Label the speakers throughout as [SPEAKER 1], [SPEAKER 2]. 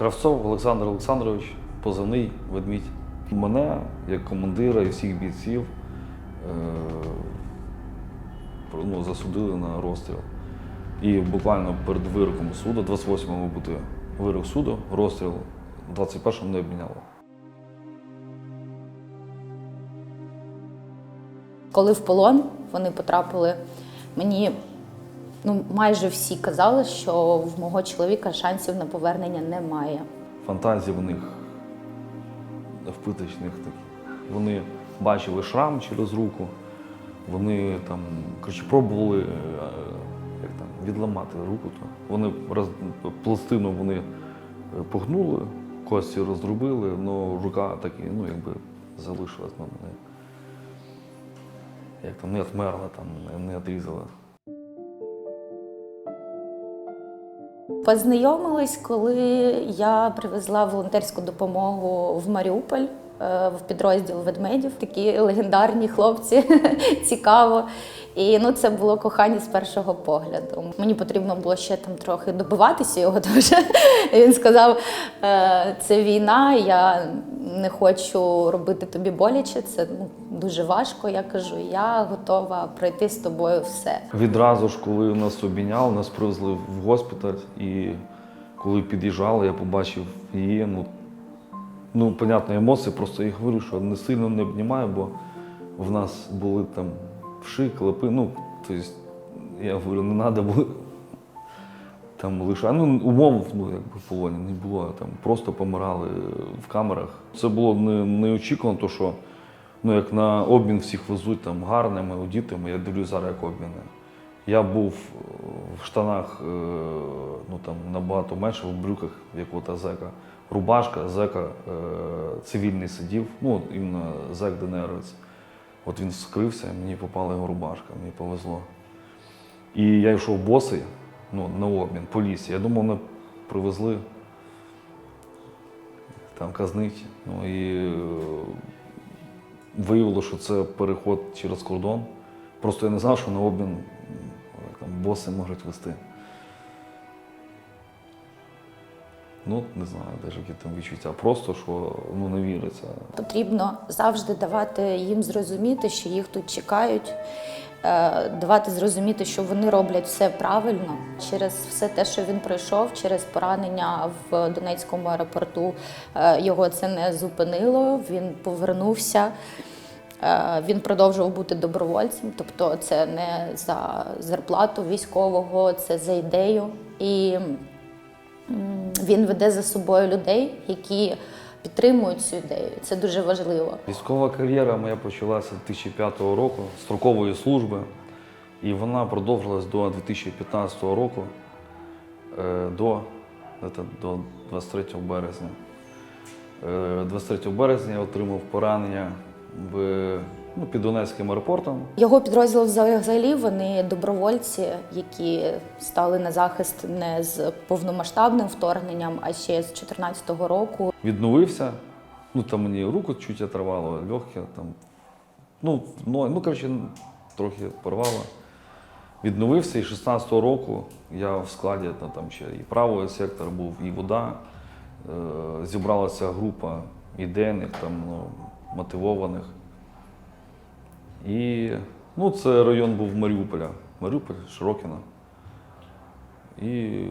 [SPEAKER 1] Кравцов Олександр Олександрович, позивний ведмідь. Мене, як командира і всіх бійців, е, ну, засудили на розстріл. І буквально перед вироком суду, 28-го бути вирок суду, розстріл, 21-му не обміняло.
[SPEAKER 2] Коли в полон вони потрапили, мені ну, майже всі казали, що в мого чоловіка шансів на повернення немає.
[SPEAKER 1] Фантазії в них впиточних такі. Вони бачили шрам через руку, вони там коротше, пробували е, як там, відламати руку. То. Вони роз, пластину вони е, погнули, кості роздробили, але рука так і ну, якби залишилась. Ну, не, як там не отмерла, там, не, не
[SPEAKER 2] Познайомились, коли я привезла волонтерську допомогу в Маріуполь в підрозділ ведмедів. Такі легендарні хлопці, цікаво. І ну, це було кохання з першого погляду. Мені потрібно було ще там трохи добиватися його, що він сказав: е, це війна, я не хочу робити тобі боляче, це ну, дуже важко. Я кажу, я готова пройти з тобою все.
[SPEAKER 1] Відразу ж, коли нас обійняли, нас привезли в госпіталь, і коли під'їжджали, я побачив її. Ну, ну понятно, емоції, просто я говорю, що не сильно не обнімаю, бо в нас були там вши, клепи. Ну, тобто, я говорю, не треба було там лише. Ну, умов ну, якби в полоні не було. Там просто помирали в камерах. Це було не, неочікувано, то що ну, як на обмін всіх везуть там гарними, одітими, я дивлюсь зараз як обміни. Я був е, в штанах е, ну, там, набагато менше, в брюках, як ота зека. Рубашка, зека е, цивільний сидів, ну, іменно зек ДНРовець. От він скрився, мені попала його рубашка, мені повезло. І я йшов босий ну, на обмін по лісі. Я думав, мене привезли там казнить. Ну, і е, виявилося, що це переход через кордон. Просто я не знав, що на обмін там, боси можуть вести. Ну, не знаю, навіть які там відчуття. Просто що ну, не віриться.
[SPEAKER 2] Потрібно завжди давати їм зрозуміти, що їх тут чекають, е, давати зрозуміти, що вони роблять все правильно через все те, що він пройшов, через поранення в Донецькому аеропорту. е, Його це не зупинило. Він повернувся. Е, Він продовжував бути добровольцем, тобто це не за зарплату військового, це за ідею. І він веде за собою людей, які підтримують цю ідею. Це дуже важливо.
[SPEAKER 1] Військова кар'єра моя почалася 2005 року строкової служби, і вона продовжилась до 2015 року, е, до, до 23 березня. Е, 23 березня я отримав поранення в, ну, під Донецьким аеропортом.
[SPEAKER 2] Його підрозділ взагалі вони добровольці, які стали на захист не з повномасштабним вторгненням, а ще з 2014 року.
[SPEAKER 1] Відновився. Ну, там мені руку чуть оторвало, легке, там, ну, ну, ну коротше, трохи порвало. Відновився і 16-го року я в складі та, там ще і правий сектор був, і вода. Е, зібралася група ідейних, там, ну, мотивованих. І ну, це район був Маріуполя. Маріуполь, Широкіна. І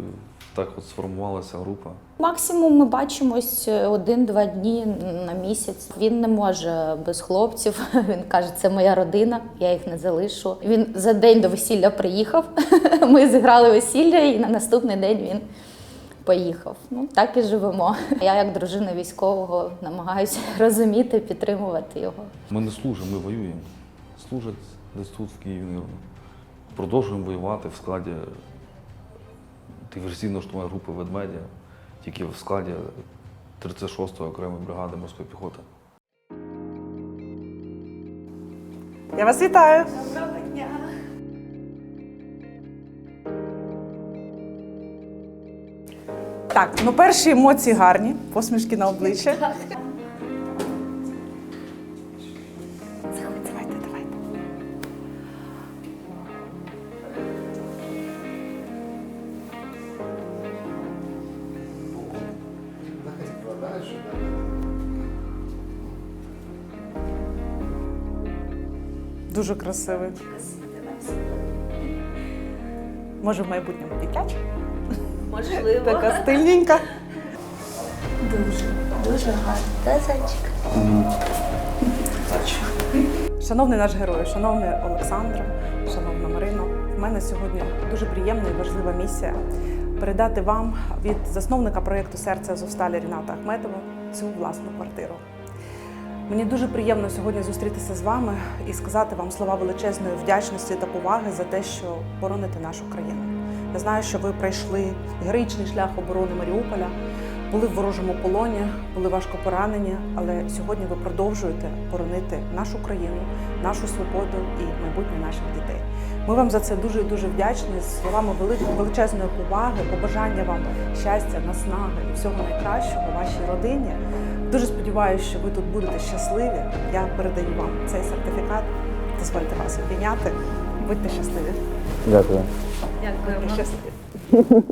[SPEAKER 1] так от сформувалася група.
[SPEAKER 2] Максимум ми бачимось один-два дні на місяць. Він не може без хлопців. Він каже, це моя родина, я їх не залишу. Він за день до весілля приїхав. Ми зіграли весілля, і на наступний день він поїхав. Ну так і живемо. Я, як дружина військового, намагаюся розуміти, підтримувати його.
[SPEAKER 1] Ми не служимо, ми воюємо. Служать десь тут, в Києві. мирно. Продовжуємо воювати в складі диверсійно-штурмової групи ведмедя, тільки в складі 36-ї окремої бригади морської піхоти.
[SPEAKER 3] Я вас вітаю. Доброго дня! Так, ну перші емоції гарні, посмішки на обличчя. Дуже красивий. Може, в майбутньому дитяча?
[SPEAKER 2] Можливо.
[SPEAKER 3] Така стильненька.
[SPEAKER 2] Дуже, дуже гарно. Та зайчик.
[SPEAKER 3] Шановний наш герой, шановний Олександр, шановна Марина, в мене сьогодні дуже приємна і важлива місія передати вам від засновника проєкту Серце Азовсталі Ріната Ахметова цю власну квартиру. Мені дуже приємно сьогодні зустрітися з вами і сказати вам слова величезної вдячності та поваги за те, що бороните нашу країну. Я знаю, що ви пройшли героїчний шлях оборони Маріуполя, були в ворожому полоні, були важко поранені, але сьогодні ви продовжуєте боронити нашу країну, нашу свободу і майбутнє наших дітей. Ми вам за це дуже дуже вдячні з словами вели- величезної поваги, побажання вам щастя, наснаги і всього найкращого вашій родині. Дуже сподіваюся, що ви тут будете щасливі. Я передаю вам цей сертифікат. Дозвольте вас обійняти. Будьте щасливі.
[SPEAKER 4] Дякую.
[SPEAKER 3] Будьте щасливі.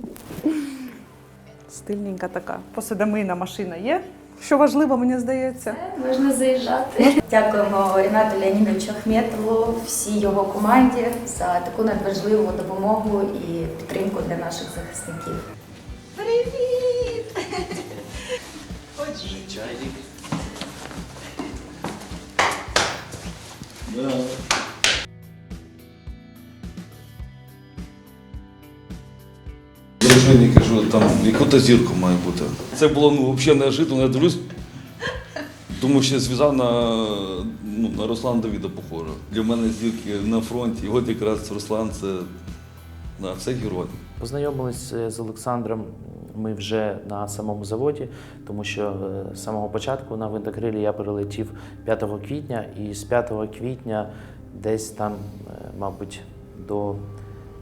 [SPEAKER 3] Стильненька така посудомийна машина є. Що важливо, мені здається.
[SPEAKER 2] Можна заїжджати. Дякуємо Рінату Леонідовичу Ахметову, всій його команді за таку надважливу допомогу і підтримку для наших захисників.
[SPEAKER 1] Дружині кажу, там яку то зірку має бути. Це було ну, взагалі неожиданно. Я дивлюсь, тому що я зв'язав на, ну, на Руслана Давіда похоже. Для мене зірки на фронті. І от якраз Руслан це, да, це герой.
[SPEAKER 4] Познайомились е, з Олександром ми вже на самому заводі, тому що е, з самого початку на винтокрилі я прилетів 5 квітня, і з 5 квітня десь там, е, мабуть, до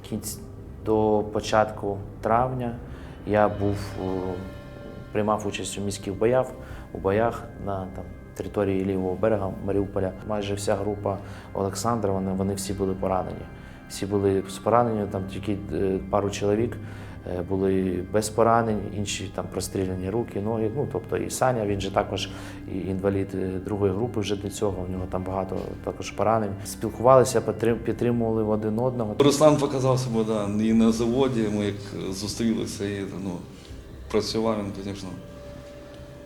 [SPEAKER 4] кінць, до початку травня я був, е, приймав участь у міських боях, у боях на там, території лівого берега Маріуполя. Майже вся група Олександра, вони, вони всі були поранені. Всі були з пораненням, там тільки пару чоловік були без поранень, інші там простріляні руки, ноги. Ну тобто і Саня, він же також і інвалід е, другої групи вже до цього. У нього там багато також поранень. Спілкувалися, підтримували один одного.
[SPEAKER 1] Руслан показав себе да, і на заводі. Ми як зустрілися і ну, працював він, звісно.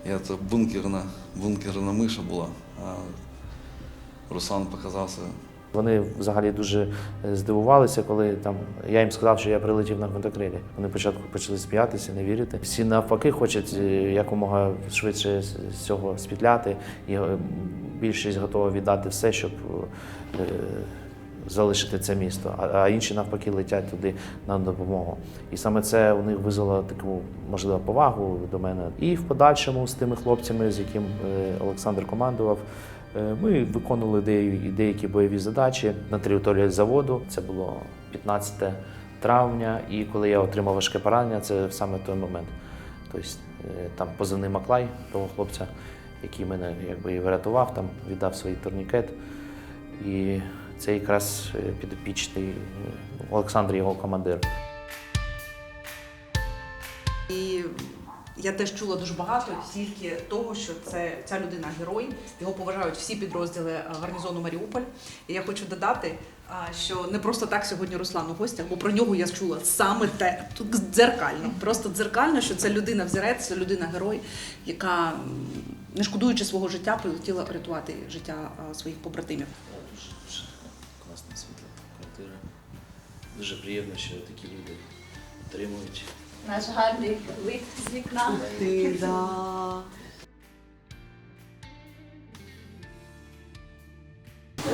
[SPEAKER 1] Я це бункерна, бункерна миша була, а Руслан показав себе.
[SPEAKER 4] Вони взагалі дуже е, здивувалися, коли там я їм сказав, що я прилетів на гвинтокрилі. Вони спочатку почали сміятися, не вірити. Всі навпаки хочуть е, якомога швидше з цього спітляти, і е, більшість готова віддати все, щоб залишити це місто. А, інші навпаки летять туди на допомогу. І саме це у них визвало таку можливо повагу до мене. І в подальшому з тими хлопцями, з яким Олександр командував. Е, Ми виконували деякі, бойові задачі на території заводу. Це було 15 травня, і коли я отримав важке поранення, це саме той момент. Тобто е, там позивний Маклай, того хлопця, який мене якби і врятував, там віддав свій турнікет. І це якраз е, підопічний Олександр, його командир.
[SPEAKER 3] Я теж чула дуже багато тільки того, що це ця людина герой. Його поважають всі підрозділи е, гарнізону Маріуполь. І я хочу додати, що не просто так сьогодні Руслан у гостях, бо про нього я чула саме те тут дзеркально. Просто дзеркально, що це людина взірець, це людина герой, яка не шкодуючи свого життя, прилетіла рятувати життя своїх побратимів.
[SPEAKER 4] Дуже дуже класна світла квартира. Дуже приємно, що такі люди отримують.
[SPEAKER 2] Наш гарний вид з вікна.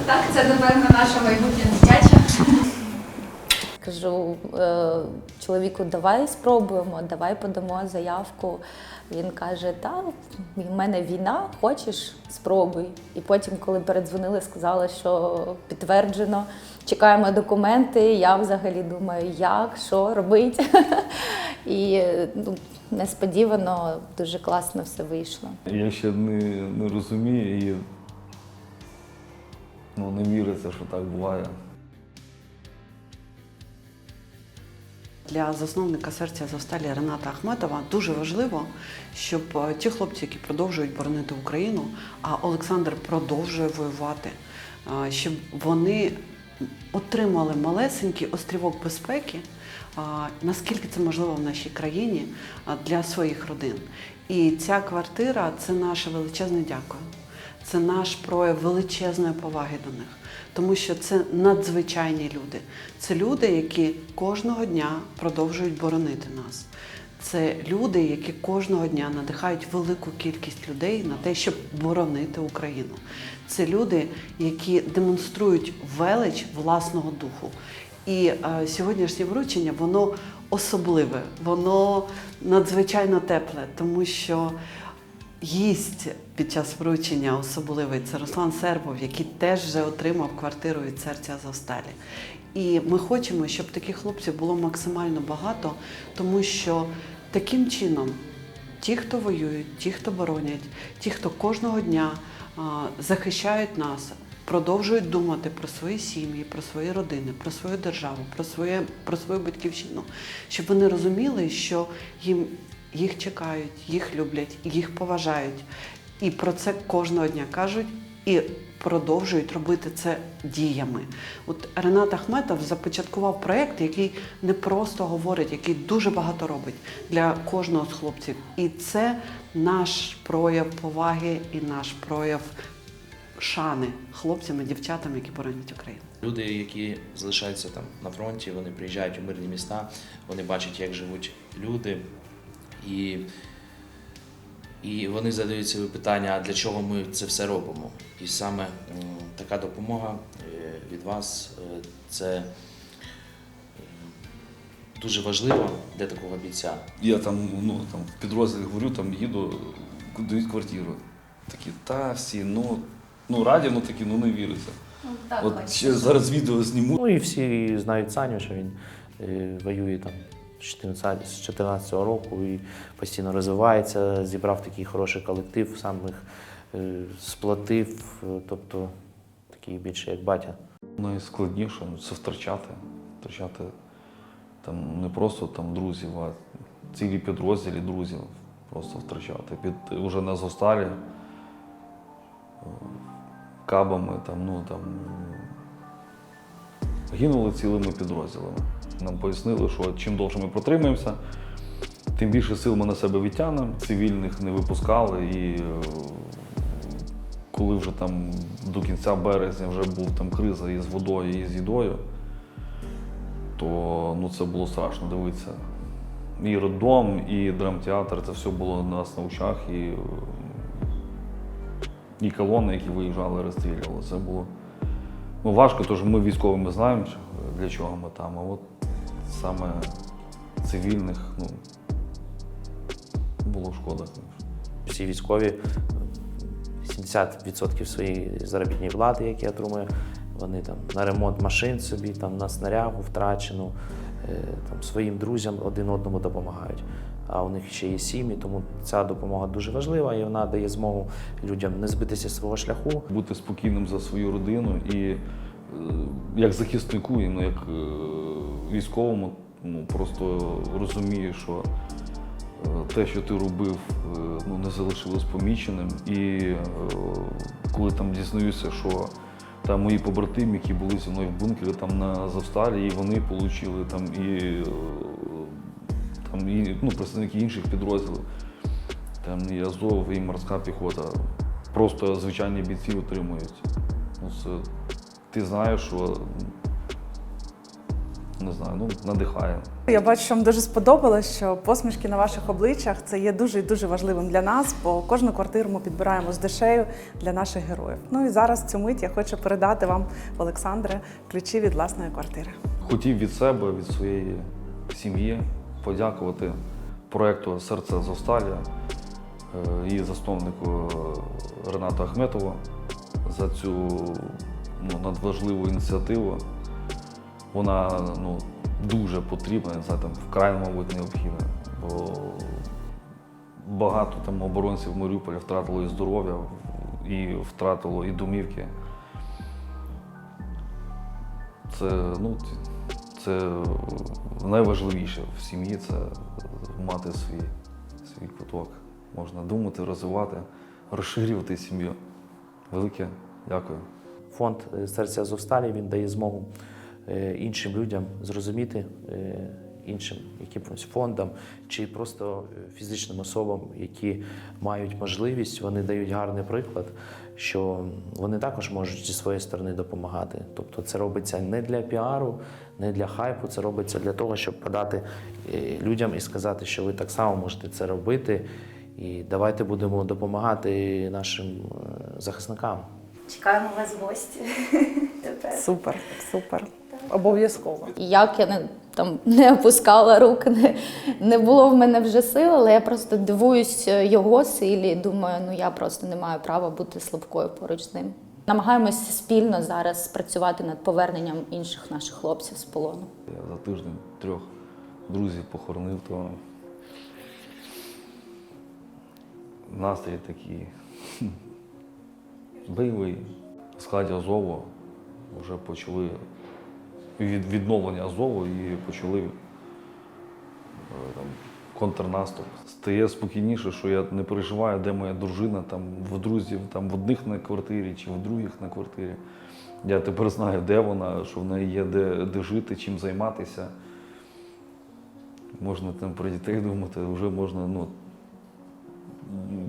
[SPEAKER 2] Так, це напевно наша майбутня дитяча. Кажу е, чоловіку, давай спробуємо, давай подамо заявку. Він каже: Та в мене війна, хочеш, спробуй. І потім, коли передзвонили, сказали, що підтверджено, чекаємо документи. Я взагалі думаю, як, що робити. І е, ну, несподівано дуже класно все вийшло.
[SPEAKER 1] Я ще не, не розумію і ну, не віриться, що так буває.
[SPEAKER 5] Для засновника серця Азовсталі Рената Ахметова дуже важливо, щоб е, ті хлопці, які продовжують боронити Україну, а Олександр продовжує воювати, щоб вони отримали малесенький острівок безпеки, наскільки це можливо в нашій країні для своїх родин. І ця квартира це наше величезне дякую. Це наш прояв величезної поваги до них, тому що це надзвичайні люди. Це люди, які кожного дня продовжують боронити нас. Це люди, які кожного дня надихають велику кількість людей на те, щоб боронити Україну. Це люди, які демонструють велич власного духу. І е, сьогоднішнє вручення воно особливе, воно надзвичайно тепле, тому що гість під час вручення особливий це Руслан Сербов, який теж вже отримав квартиру від серця Азовсталі. І ми хочемо, щоб таких хлопців було максимально багато, тому що таким чином ті, хто воюють, ті, хто боронять, ті, хто кожного дня захищають нас, продовжують думати про свої сім'ї, про свої родини, про свою державу, про своє про свою батьківщину, щоб вони розуміли, що їм їх чекають, їх люблять, їх поважають. І про це кожного дня кажуть і продовжують робити це діями. От Ренат Ахметов започаткував проєкт, який не просто говорить, який дуже багато робить для кожного з хлопців. І це наш прояв поваги і наш прояв шани хлопцям і дівчатам, які боронять Україну.
[SPEAKER 6] Люди, які залишаються там на фронті, вони приїжджають у мирні міста, вони бачать, як живуть люди, і, і вони задають собі питання, а для чого ми це все робимо. І саме така допомога е, від вас е, це дуже важливо для такого бійця.
[SPEAKER 1] Я там, ну, там в підрозділі говорю, там їду, дають квартиру. Такі, та всі, ну, ну раді, ну такі, ну не віриться. От ще зараз відео зніму.
[SPEAKER 4] Ну і всі знають Саню, що він е, воює там 14 з 14 року і постійно розвивається, зібрав такий хороший колектив, сам їх е, сплатив, е, тобто такий більше як батя.
[SPEAKER 1] Найскладніше ну, це втрачати. Втрачати там не просто там друзів, а цілі підрозділі друзів просто втрачати. Під уже на зосталі е, кабами там, ну там гинули цілими підрозділами. Нам пояснили, що чим довше ми протримаємося, тим більше сил ми на себе відтягнемо, цивільних не випускали і. е, коли вже там до кінця березня вже був там криза і з водою, і з їдою, то ну, це було страшно дивитися. І роддом, і драмтеатр, це все було у нас на очах, і, е, і колони, які виїжджали, розстрілювали. Це було ну, важко, тому що ми військові ми знаємо, для чого ми там. А от саме цивільних, ну, було шкода.
[SPEAKER 4] Всі військові 70% своєї заробітної плати, які отримує, вони там на ремонт машин собі, там на снарягу втрачену, е, там своїм друзям один одному допомагають. А у них ще є сім'ї, тому ця допомога дуже важлива і вона дає змогу людям не збитися з свого шляху,
[SPEAKER 1] бути спокійним за свою родину і як захиснику, і, ну, як е, військовому, ну, просто розумію, що е, те, що ти робив, е, ну, не залишилось поміченим. І е, коли там дізнаюся, що там мої побратими, які були зі мною в бункері там на Завсталі, і вони отримали там і, е, там, і ну, представники інших підрозділів. Там і Азов, і морська піхота. Просто звичайні бійці отримують. Ну, це, ти знаєш, що не знаю, ну, надихає.
[SPEAKER 3] Я бачу, що вам дуже сподобалось, що посмішки на ваших обличчях це є дуже і дуже важливим для нас, бо кожну квартиру ми підбираємо з душею для наших героїв. Ну і зараз цю мить я хочу передати вам, Олександре, ключі від власної квартири.
[SPEAKER 1] Хотів від себе, від своєї сім'ї подякувати проєкту Серце Зосталі е, і засновнику Ренату Ахметову за цю ну, надважливу ініціативу. Вона ну, дуже потрібна, не знаю, там, вкрай, мабуть, необхідна. Бо багато там оборонців Маріуполя втратило і здоров'я, і втратило і домівки. Це, ну, це найважливіше в сім'ї це мати свій, свій куток. Можна думати, розвивати, розширювати сім'ю. Велике дякую.
[SPEAKER 4] Фонд е, серця Азовсталі він дає змогу е, іншим людям зрозуміти. е, Іншим якимось фондам чи просто фізичним особам, які мають можливість, вони дають гарний приклад, що вони також можуть зі своєї сторони допомагати. Тобто це робиться не для піару, не для хайпу, це робиться для того, щоб подати людям і сказати, що ви так само можете це робити. І давайте будемо допомагати нашим захисникам.
[SPEAKER 2] Чекаємо вас в гості. Тепер.
[SPEAKER 3] Супер, супер. Обов'язково.
[SPEAKER 2] Як я не, там, не опускала рук, не, не було в мене вже сил, але я просто дивуюсь його силі і думаю, ну я просто не маю права бути слабкою поруч з ним. Намагаємося спільно зараз працювати над поверненням інших наших хлопців з полону.
[SPEAKER 1] Я за тиждень трьох друзів похоронив, то настрій такий бойовий. В складі Азову вже почали від відновлення Азову і почали е, там, контрнаступ. Стає спокійніше, що я не переживаю, де моя дружина, там в друзів, там в одних на квартирі чи в других на квартирі. Я тепер знаю, де вона, що в неї є де, де жити, чим займатися. Можна там про дітей думати, вже можна, ну,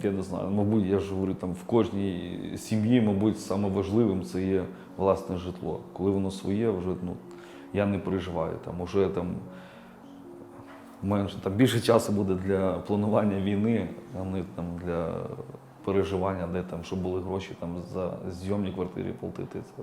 [SPEAKER 1] я не знаю, мабуть, я ж говорю, там в кожній сім'ї, мабуть, саме важливим це є власне житло. Коли воно своє, вже ну, я не переживаю. Там, уже там, менше, там більше часу буде для планування війни, а не там, для переживання, де там, щоб були гроші там, за зйомні квартири платити. Це.